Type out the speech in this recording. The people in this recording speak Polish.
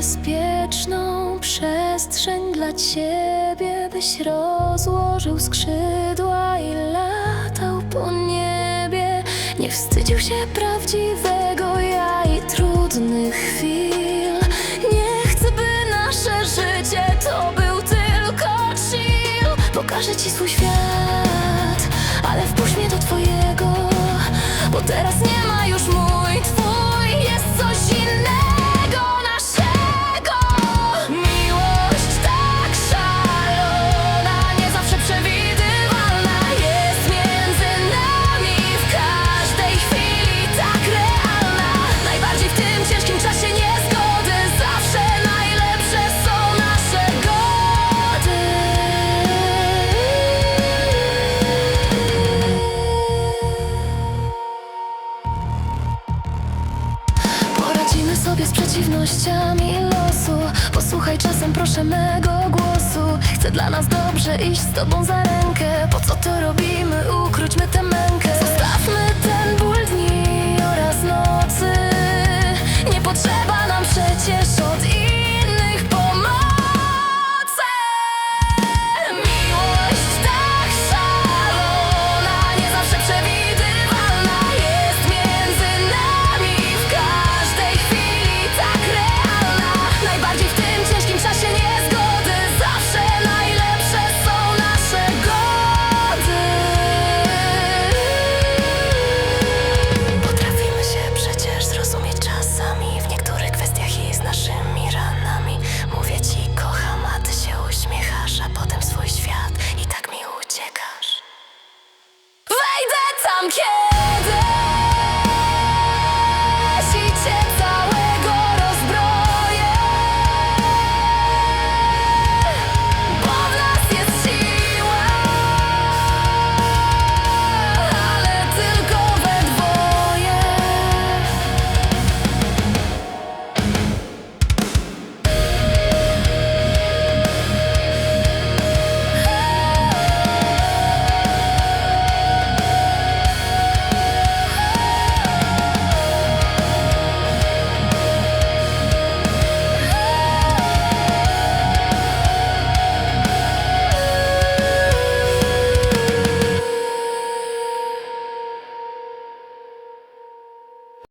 bezpieczną przestrzeń dla ciebie, byś rozłożył skrzydła i latał po niebie. Nie wstydził się prawdziwego ja i trudnych chwil. Nie chcę, by nasze życie to był tylko chill. Pokażę ci swój świat. Poradzimy sobie z przeciwnościami losu. Posłuchaj czasem proszę mego głosu. Chcę dla nas dobrze iść z tobą za rękę. Po co to robimy? Ukróćmy tę mękę. Zostawmy tę